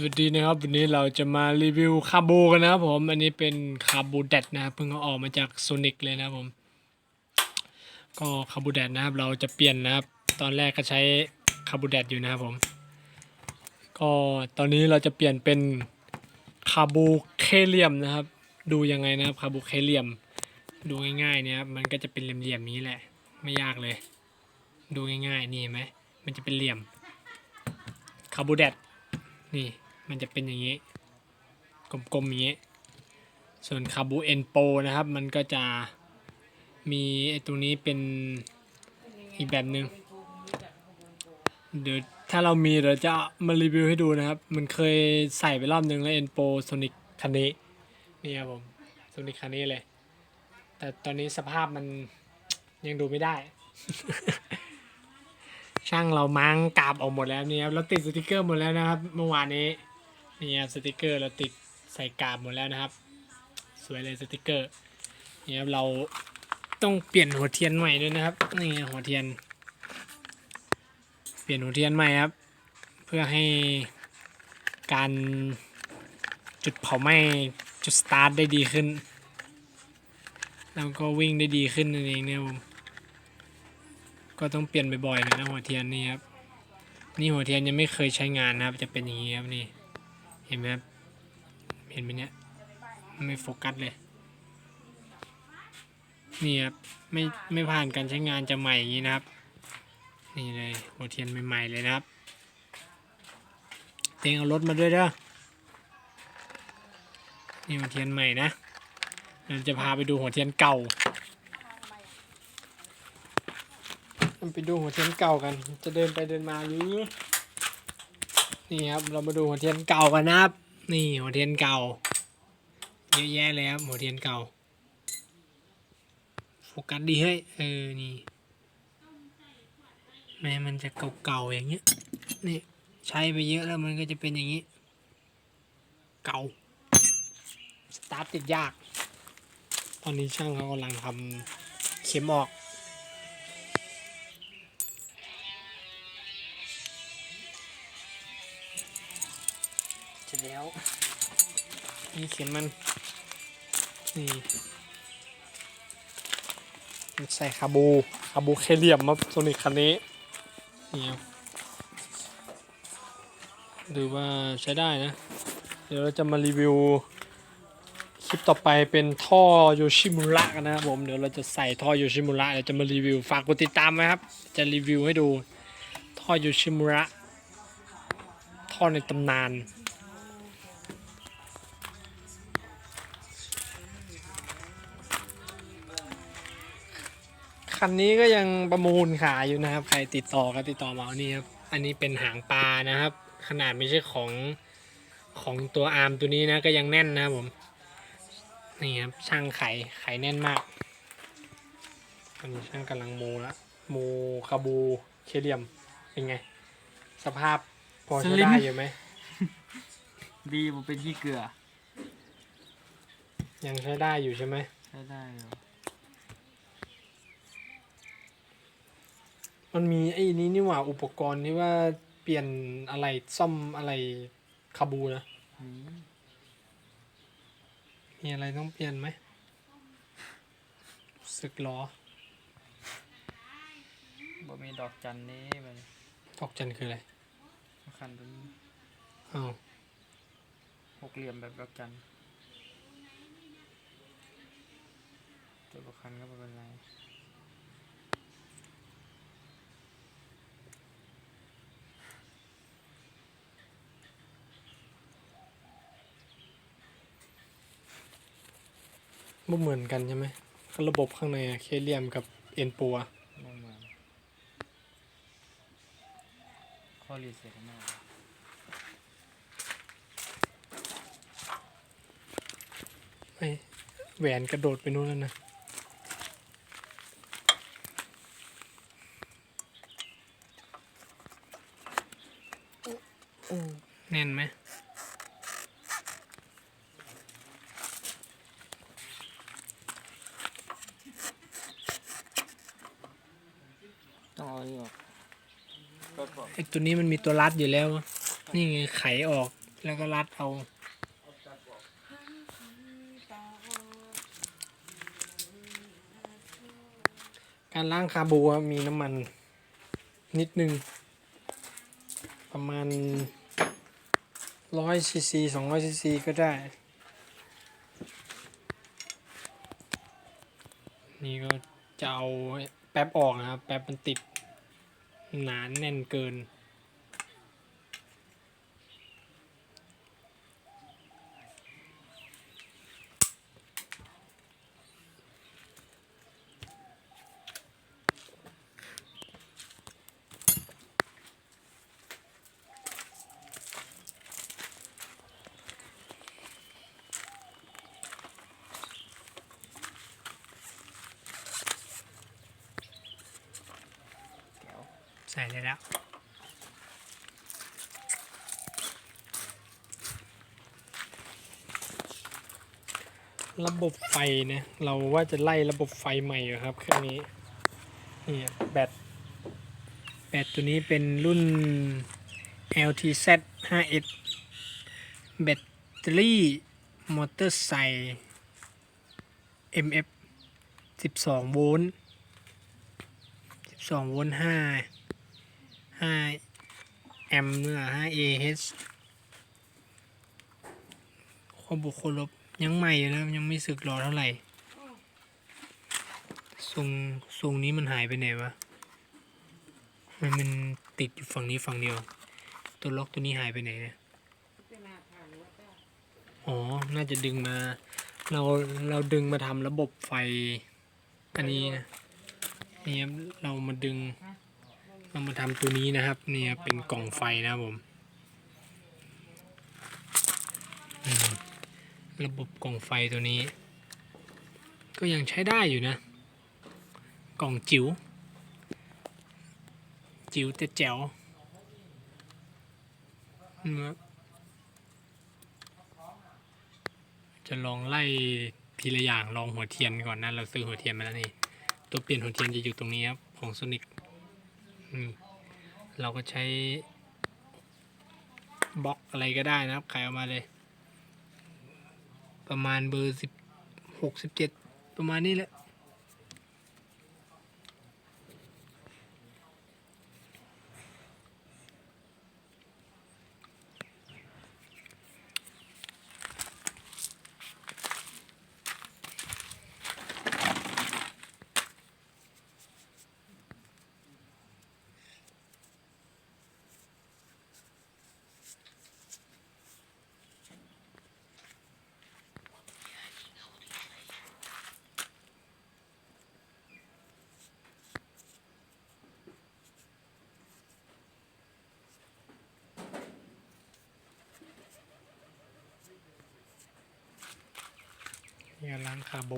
สวัสดีนะครับวันนี้เราจะมารีวิวคาบูกันนะครับผมอันนี้เป็นคาบูแดดนะครับเพิ่งเอาออกมาจากโซนิกเลยนะครับผมก็คาบูแดดนะครับเราจะเปลี่ยนนะครับ ตอนแรกก็ใช้คาบูแดดอยู่นะครับผมก็ตอนนี้เราจะเปลี่ยนเป็นคาบูเคเลียมนะครับ ดูยังไงนะครับคาบูเคเลียม ดูง่ายๆเนี่ยมันก็จะเป็นเหลี่ยมๆนี้แหละ ไม่ยากเลย ดูง่ายๆนี่เห็นไหมมันจะเป็นเหลี่ยมคาบูแดดนี่ มันจะเป็นอย่างนี้ กลมๆอย่างนี้ ส่วนคาบูเอ็นโปนะครับ มันก็จะมีไอ้ตรงนี้เป็นอีกแบบหนึ่งเดี๋ยวถ้าเรามีเราจะมารีวิวให้ดูนะครับ มันเคยใส่ไปรอบหนึ่งแล้วเอ็นโปโซนิกคันนี้นี่ครับผมโซนิกคันนี้เลย แต่ตอนนี้สภาพมันยังดูไม่ได้ ช่างเรามั้งกราบออกหมดแล้วนี่ครับเราติดสติกเกอร์หมดแล้วนะครับ เมื่อวานนี้ นี่ครับสติกเกอร์เราติดใส่กาบหมดแล้วนะครับ สวยเลยสติกเกอร์นี่ครับเราต้องเปลี่ยนหัวเทียนใหม่ด้วยนะครับนี่หัวเทียน เปลี่ยนหัวเทียนใหม่ครับ เพื่อให้การจุดเผาไหม้จุดสตาร์ทได้ดีขึ้นแล้วก็วิ่งได้ดีขึ้นนั่นเองเนี่ยผมก็ต้องเปลี่ยนบ่อยๆเลยนะหัวเทียนนี่ครับนี่หัวเทียนยังไม่เคยใช้งานนะครับ จะเป็นอย่างนี้ครับนี่ เห็นไหมครับเห็นไหมเนี่ยไม่โฟกัสเลย นี่ครับ ไม่ไม่ผ่านการใช้งานจะใหม่อย่างนี้นะครับ นี่เลยหัวเทียนใหม่ๆเลยนะครับ เต็งเอารถมาด้วยเด้อ นี่หัวเทียนใหม่นะเราจะพาไปดูหัวเทียนเก่าไปดูหัวเทียนเก่ากัน จะเดินไปเดินมาอยู่นี่ นี่ครับเรามาดูหัวเทียนเก่ากันนะครับ นี่หัวเทียนเก่าเยอะแยะเลยครับหัวเทียนเก่าโฟกัสดีเฮ้ยเออนี่แม้มันจะเก่าๆอย่างเงี้ยนี่ใช้ไปเยอะแล้วมันก็จะเป็นอย่างนี้ เก่าสตาร์ทติดยาก ตอนนี้ช่างเขากำลังทำเข็มออก เสร็จแล้วนี่เขียนมัน นี่มันใส่คาบูคาบูเคเลียมมาโซนิกคันนี้นี่ครับดูว่าใช้ได้นะ เดี๋ยวเราจะมารีวิว คลิปต่อไปเป็นท่อโยชิมุระกันนะครับผมเดี๋ยวเราจะใส่ท่อโยชิมุระเดี๋ยวจะมารีวิวฝากกดติดตามไว้ครับ จะรีวิวให้ดูท่อโยชิมุระท่อในตำนาน คันนี้ก็ยังประมูลขายอยู่นะครับ ใครติดต่อก็ติดต่อมาเอานี่ครับ อันนี้เป็นหางปลานะครับ ขนาดไม่ใช่ของของตัวอาร์มตัวนี้นะก็ยังแน่นนะครับผม นี่ครับช่างไขไขแน่นมากตอนนี้ช่างกำลังโมละโมคาบูเคเลียมเป็นไง สภาพพอใช้ได้อยู่ไหมดีผมเป็นที่เกลือ ยังใช้ได้อยู่ใช่ไหมใช้ได้อยู่ มันมีไอ้นี้นี่หว่าอุปกรณ์ที่ว่าเปลี่ยนอะไรซ่อมอะไรคาบูนะนี่มีอะไรต้องเปลี่ยนไหมสึกล้อบ่มีดอกจันนี้มันตอกจันคืออะไรคันตัวนี้อ้าวหกเหลี่ยมแบบดอกจันตัวประคันก็ไม่เป็นไร บ่เหมือนกันใช่ไหมก็ระบบข้างในอะเคเลียมกับเอ็นปัวไม่เหมือนข้อรีเซ็ตมากไม่แหวนกระโดดไปนู่นแล้วนะแน่นไหม ต้องเอาอันนี้ออกรถบอก ไอ ตัวนี้มันมีตัวรัดอยู่แล้ว นี่ไงไขออกแล้วก็รัดเอา การล้างคาบูมีน้ำมันนิดนึง ประมาณร้อยซีซีสองร้อยซีซีก็ได้ นี่ก็จะเอาแป๊บออกนะครับ แป๊บมันติดหนานแน่นเกิน ใส่เลยแล้ว ระบบไฟนะเราว่าจะไล่ระบบไฟใหม่อยู่ครับเครื่องนี้นี่แบตแบตตัวนี้เป็นรุ่น LTZ 5S แบตเตอรี่มอเตอร์ไซค์ MF 12 โวลต์ 12 โวลต์ 5 5แอมป์เนื้อ 5 AH ควบวกควบลบยังใหม่อยู่นะยังไม่สึกหรอเท่าไหร่ทรงทรงนี้มันหายไปไหนวะมันมันติดอยู่ฝั่งนี้ฝั่งเดียว ตัวล็อกตัวนี้หายไปไหนเนี่ยอ๋อ น่าจะดึงมา เราเราดึงมาทำระบบไฟ อันนี้นะนี่เรามาดึง เรามาทำตัวนี้นะครับเนี่ครับเป็นกล่องไฟนะครับผมระบบกล่องไฟตัวนี้ ก็ยังใช้ได้อยู่นะ กล่องจิ๋วจิ๋วแต่แจ๋วนะจะลองไล่ทีละอย่างลองหัวเทียนก่อนนะเราซื้อหัวเทียนมาแล้วนี่ตัวเปลี่ยนหัวเทียนจะอยู่ตรงนี้ครับของโซนิก นี่เราก็ใช้บล็อกอะไรก็ได้นะครับขายออกมาเลย ประมาณเบอร์สิบหกสิบเจ็ดประมาณนี้แหละ นี่ก็ล้างคาร์โบ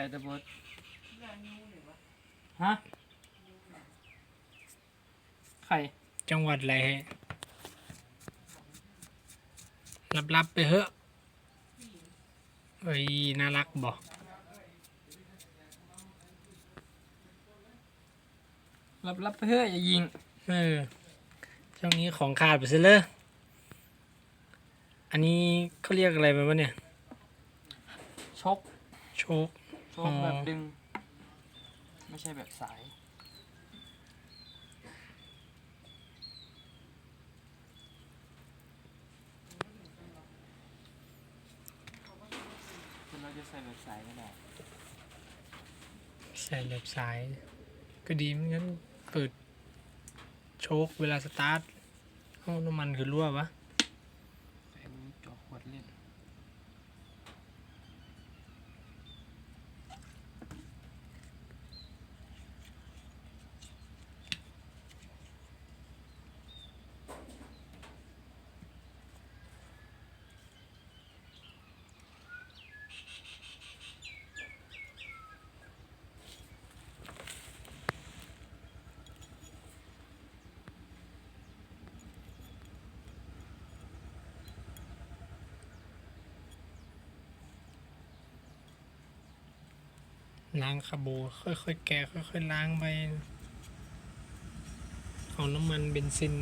ใครตะบดฮะไข่จังหวัดอะไรฮะรับๆไปเถอะเอ้ยน่ารักบอกรับรับไปเถอะอย่ายิง เออ ช่วงนี้ของขาดไปซะเลยอันนี้เขาเรียกอะไรไปวะเนี่ย ชกโชค โชอ๋กอแบบดึง ไม่ใช่แบบสาย คือเราจะใส่แบบสายก็ได้ใส่แบบสาย ก็ดีเหมือนกันเปิดโชคเวลาสตาร์ทเอ้าน้ำมันคือรั่วปะ ใส่นี้จอกขวดเล่น ล้างคาร์โบค่อยๆแกะค่อยๆล้างไป เอาน้ำมันเบนซิน